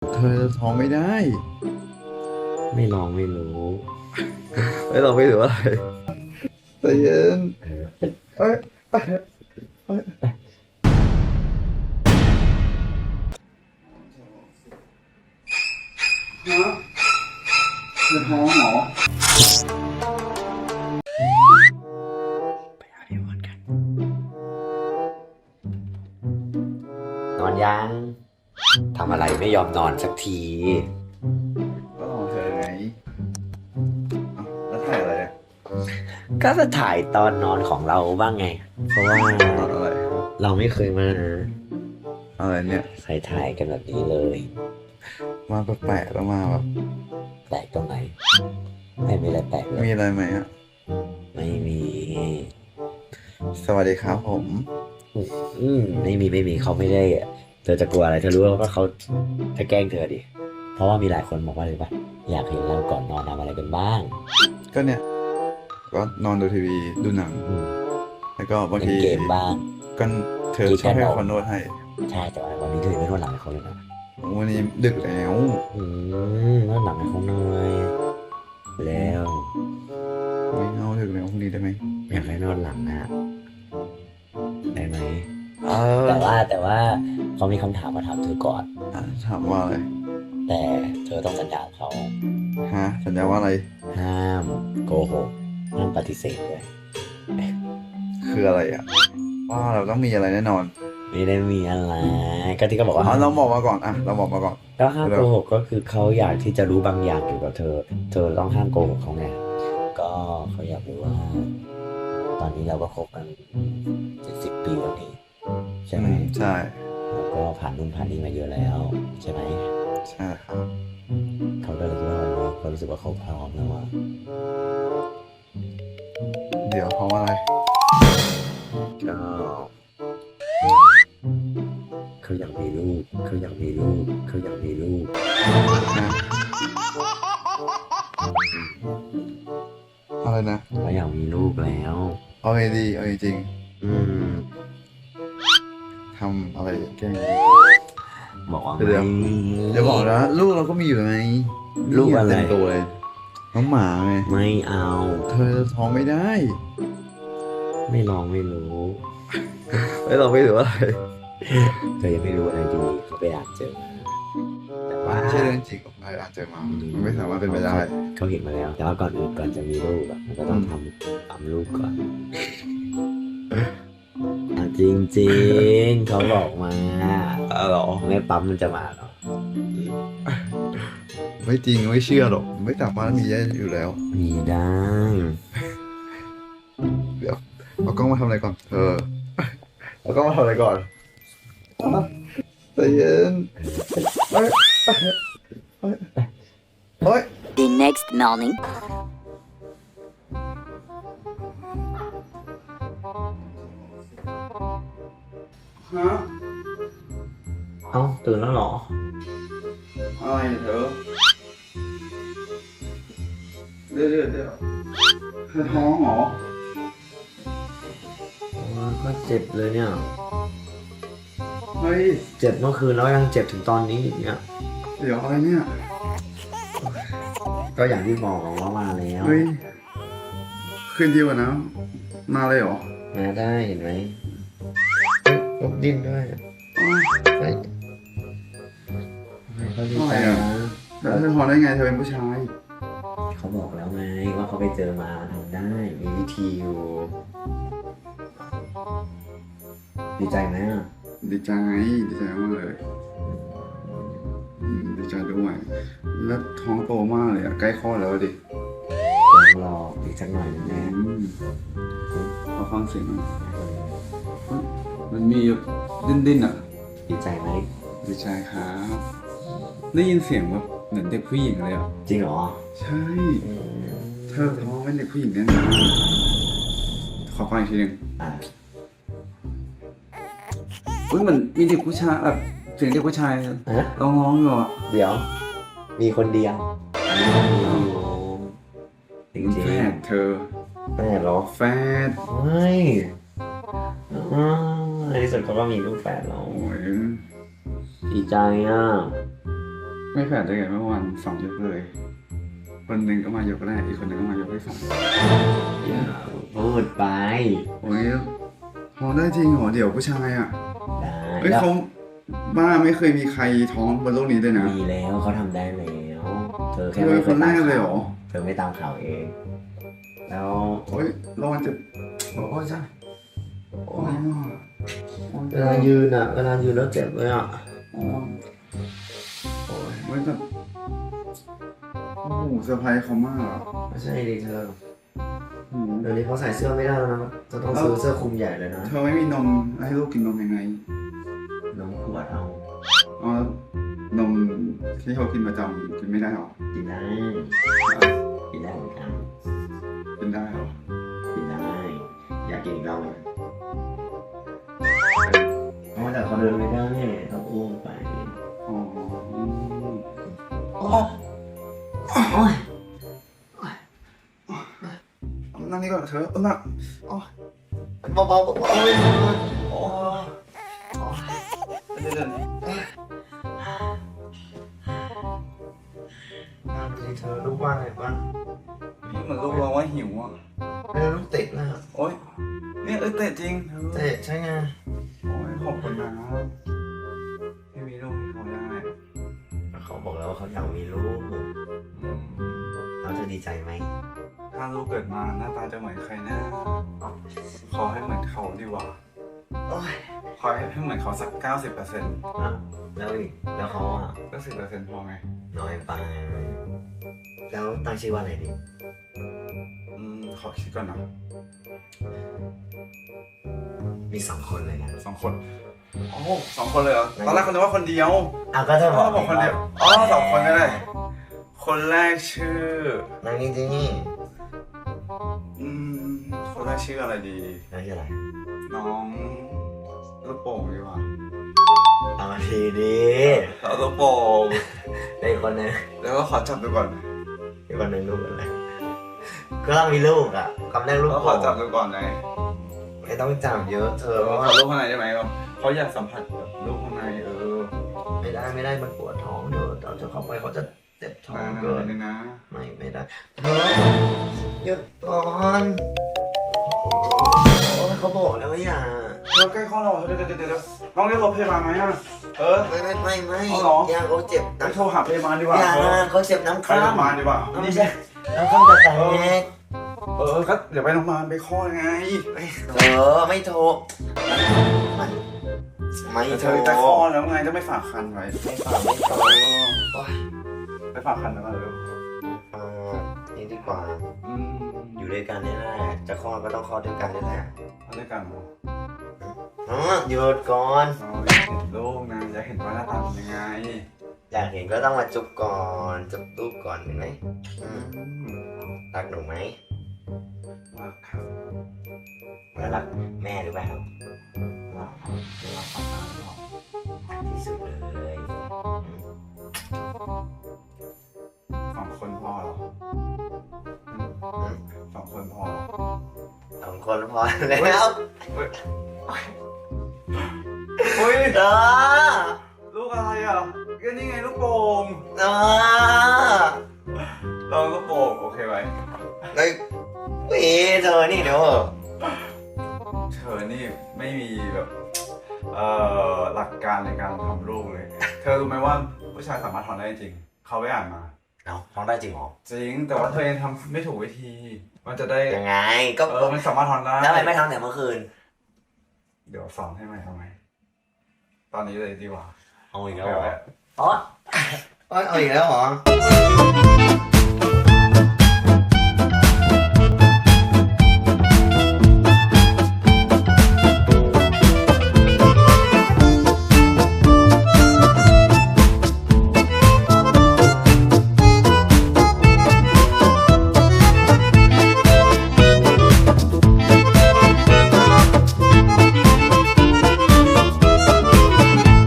เธอท้องไม่ได้ ไม่ลองไม่รู้ไม่ลองไม่ถือว่าอะไรใจเย็นเอ้ยเอ้ยเอ้ยฮะเธอท้องเหรอ ไรไม่ยอมนอนสักทีก็ลองเธอไงเอ้าแล้วถ่ายอะไรอะก็จะถ่ายตอนนอนของเราบ้างไง เพราะว่าตอนอะไรเราไม่เคยมาอะไรเนี่ยใส่ถ่ายกันแบบนี้เลย มาแปลกๆแล้วมาแบบแปลกตรงไหนไม่มีอะไรแปลกเลมียอะไรไหมอะไม่มี สวัสดีครับผม อืมไม่มีไม่มีเขาไม่ได้อะ เธอจะกลัวอะไรเธอรู้ว่าเขาจะแกล้งเธอดิ เพราะว่ามีหลายคนบอกว่าเลยปะอยากเห็นเราก่อนนอนทำอะไรกันบ้าง ก็เนี่ย ก็นอนดูทีวีดูหนัง อืมแล้วก็บางเล่นทีเกมบ้าง ก็เธอชอบให้คนนวดให้ใช่แต่ว่าวันนี้เธอไม่นวดหลังให้เขาเลยนะวันนี้ดึกแล้วอืมนวดหลังให้เขาหน่อยแล้วไม่เอาดึกแล้วพรุ่งนี้ได้ไหมอยากให้นวดหลังนะ แต่ว่าแต่ว่าเขามีคำถามมาถามเธอก่อนถามว่าอะไร แต่เธอต้องสัญญากับเขาฮะ สัญญาว่าอะไร ห้ามโกหกห้ามปฏิเสธเลยคืออะไรอะ ว่าเราต้องมีอะไรแน่นอนไม่ได้มีอะไรก็ที่เขาบอกว่าอ๋อเราบอกมาก่อน อะ เราบอกมาก่อน ก็ห้ามโกหกก็คือเขาอยากที่จะรู้บางอย่างเกี่ยวกับเธอ เธอต้องห้ามโกหกเขาไง ก็เขาอยากรู้ว่า ตอนนี้เราก็คบกันเจ็ดสิบปีแล้วนี่ ใช่ไหมอืใช่แล้วก็ผ่านนู่นผ่านนี่มาเยอะแล้ว ใช่ไหมใช่ครับเขาก็เลยคิดว่าวันนี้เขารู้สึกว่าเขาพร้อมแล้วว่าเดี๋ยวเพราะว่าอะไรก็เขาอยากมีลูกเขาอยากมีลูกเขาอยากมีลูกนะอะไรนะเขาอยากมีลูกแล้วเอาไงดีเอาจริงอืมๆ ทำอะไรแกล้งบอกว่าเดี๋ยวไม่เดี๋ยวบอกนะลูกเราก็มีอยู่ไงลูกอะไร เต็มตัวเลยน้องหมาไงไม่เอา เธอท้องไม่ได้ไม่ลองไม่รู้ไม่ลองไม่ถือว่าอะไรเธอยังไม่รู้อะไรดีเขาไปอ่านเจอมาแต่ว่า ไม่ใช่เรื่องจริงหรอกใครอาจจะมามันไม่สามารถเป็นไปได้ เขาเห็นมาแล้ว แต่ว่าก่อนอื่นก่อนจะมีลูกอะมันก็ต้องทำทำลูกก่อนอะ จริงจริงๆเขาบอกมาอ๋อเหรอไม่ปั๊มมันจะมาหรอไม่จริงไม่เชื่อหรอกไม่สามารถมีได้อยู่แล้ว มีได้ เดี๋ยวเอากล้องมาทำอะไรก่อน เออเอากล้องมาทำอะไรก่อนใจเย็นเฮ้ยเฮ้ยเฮ้ย The next morning. ฮะเอ้าตื่นแล้วเหรอ อะไรเธอเดี๋ยวเดี๋ยวเดี๋ยวเธอท้องเหรอก็เจ็บเลยเนี่ย เฮ้ยเจ็บเมื่อคืนแล้วยังเจ็บถึงตอนนี้อีกเนี่ย เดี๋ยวอะไรเนี่ย ก็อย่างที่บอกว่ามาแล้วเฮ้ยคืนเดียวอะนะ มาเลยเหรอ มาได้เห็นไหม ลบดิ้นด้วยอ๋อไปเขาดีใจอะไรนะอะแล้วเธอท้องได้ไงเธอเป็นผู้ชาย เขาบอกแล้วไงว่าเขาไปเจอมาทำได้ มีวิธีอยู่ ดีใจไหมอะดีใจดีใจมากเลยอืมดีใจด้วยแล้วท้องโตมากเลยอะใกล้คลอดแล้วดิยังรออีกสักหน่อยนึงอืนะมขอฟังเสียงหน่อย มันมีดิ้นดิ้นๆอะดีใจไหมดีใจครับ ได้ยินเสียงแบบเหมือนเด็กผู้หญิงเลยอะ จริงเหรอใช่อืมเธอท้องเป็นเด็กผู้หญิงแน่นอนขอฟังอีกทีหนึ่งอะอุ้ยเหมือนมีเด็กผู้ชายแบบเสียงเด็กผู้ชายฮะร้องร้องๆอยู่อะเดี๋ยว มีคนเดียวจริงมันจริงแฝดเธอแม่เหรอแฝดไม่อืม ในที่สุดเขาก็มีลูกแฝดแล้วโอ้ยดีใจอะไม่แผนได้ไงเมื่อวานสองยกเลย คนหนึ่งก็มายกแรกอีกคนหนึ่งก็มายกที่สองอย่าพูดไปโอ้ยท้องได้จริงเหรอเดี๋ยวผู้ชายอะได้เฮ้ยแล้วเขาบ้าไม่เคยมีใครท้องบนโลกนี้เลยนะมีแล้วเขาทำได้แล้วเธอแค่เธอเป็นคนแรกเลยเหรอเธอไม่ตามข่าวเอง แล้วโอ้ยรอดจะโอ้ยจ้าโอ้ย เวลายืนอะ เวลายืนแล้วเจ็บเลยอะโอ้ยโอ้ยไม่แบบโอ้โหเซอร์ไพรส์เขามากอะไม่ใช่ดิเธอโอ้โหเดี๋ยวนี้เขาใส่เสื้อไม่ได้แล้วนะจะต้องซื้อเสื้อคลุมใหญ่เลยนะเธอไม่มีนมให้ลูกกินนมยังไงน้องขวดเอาอ๋อนมที่เขากินประจำกินไม่ได้หรอกินได้กินได้เหมือนกันกินได้หรอกินได้อยากกินอีกเราไห มเพราะแต่เขาเดินไม่ได้ต้องอุ้มไปอ๋อโอ้ยนั่งนี่ก่อนเธอเอานั่งเบาๆเบาๆโอ้ยโอ้เดี๋ยเดี๋ยวนั่งสิเธอลูกว่าไงบ้างเหมือนลูกเราว่าหิวอะเออลูกติดนะโอ้ยเนี่ยเออเตะจริง เตะใช่ไง โอ้ยขอบคุณนะที่มีลูกให้เขาได้เขาบอกแล้วว่าเขาอยากมีลูกอืมเราจะดีใจไหมถ้าลูกเกิดมาหน้าตาจะเหมือนใครนะขอให้เหมือนเขาดีกว่า โอ้ยขอให้ให้เหมือนเขาสักเก้าสิบเปอร์เซ็นต์อะแล้วอีกแล้วเขาอะก็สิบเปอร์เซ็นต์พอไงน้อยไปแล้วตั้งชื่อว่าอะไรดีอืมขอคิดก่อนนะมีสองคนเลยนะสองคนโอ้สองคนเลยเหรอตอนแรกคนนึกว่าคนเดียวอะก็เธออ๋บออกบอกคนเดียวอ๋อสองคนก็ได้ คนแรกชื่อนางนี่จริงนี่อืมคนแรกชื่ออะไรดีนางชื่ออะไร น้องลูกโป่งดีกว่าเอามาทีดีเอาลูกโป่งแล้วอีกคนนึงแล้วก็ขอจับดูก่อนอีกคนนึงลูกอะไรก็ต้องมีลูกอะคำแรกลูกแล้วขอจับดูก่อนเลยไม่ต้องจับเยอะเธเอออเพราะขว่าอลูกข้างในได้ไหมครับเขาอยากสัมผัสแบบลูกข้างในเออไม่ได้ไม่ได้มันปวดท้องเดี๋ยวเราจะเข้าไปเขาจะเจ็บท้องมาเกิน เลยนะไม่ไม่ได้เธอหยุดก่อนโอ้ย เขาบอกแล้วว่าอย่าเดี๋ยวใกล้ข้อเราเดี๋ยวเดี๋ยวเดี๋ยวเดี๋ยวน้องเรียกรถพยาบาลไหมอะเออ ไม่ไม่ไม่ไม่เอาเหรออย่าเขาเจ็บไปน้ำโทรหาพยาบาลดีกว่าอย่าเออเขาเจ็บน้ำไปข้าโรงมพยาบาลดีกว่าไม่ใช่น้ำข้ามจะแตกเออก็เดี๋ยวไปโรงพยาบาลไปคลอดไงเออไม่โทรมันไม่แต่โทเธรอจะคลอดแล้วไงจะไม่ฝากคันไว้ไม่ฝากไม่โทรโอ้ยไปฝากคันแล้วกันเร็วเออนี่ดีกว่า อืมอยู่ ด้วยกันนี่แหละจะคลอดก็ต้องคลอดด้วยกันนี่แหละเอาด้วยกันเหรออ๋อหยุดก่อนเราอยากเห็นลูกนะอยากเห็นว่าหน้าตาเป็นยังไงอยากเห็นก็ต้องมาจุบก่อนจุบรูปก่อนเห็นไหมอืมอืมรักหนูไหมรักครับแล้วรักแม่หรือเปล่ารักรักป๊าป๊าหรอที่สุดเลย คนพอแล้วเฮ้ยเออลูกอะไรอะก็นี่ไงลูกโป่งเออลองลูกโป่งโอเคไหมเฮ้ยเธอนี่เดี๋ยวเธอนี่ไม่มีแบบเอ่อหลักการในการทำลูกเลย เธอรู้ไหมว่าผู้ชายสามารถทำได้จริง เขาไปอ่านมา เอาท้องได้จริงเหรอ จริง แต่ว่าเธอยังทำไม่ถูกวิธี มันจะได้ ยังไง ก็เออ มันสามารถทำได้ แล้วทำไมไม่ทำแต่เมื่อคืน เดี๋ยวสอนให้ไหมทำไมตอนนี้เลยดีกว่า เอาอีกแบแล้วบเหรอว่าอ๋อเอาอีกแล้วเหรอ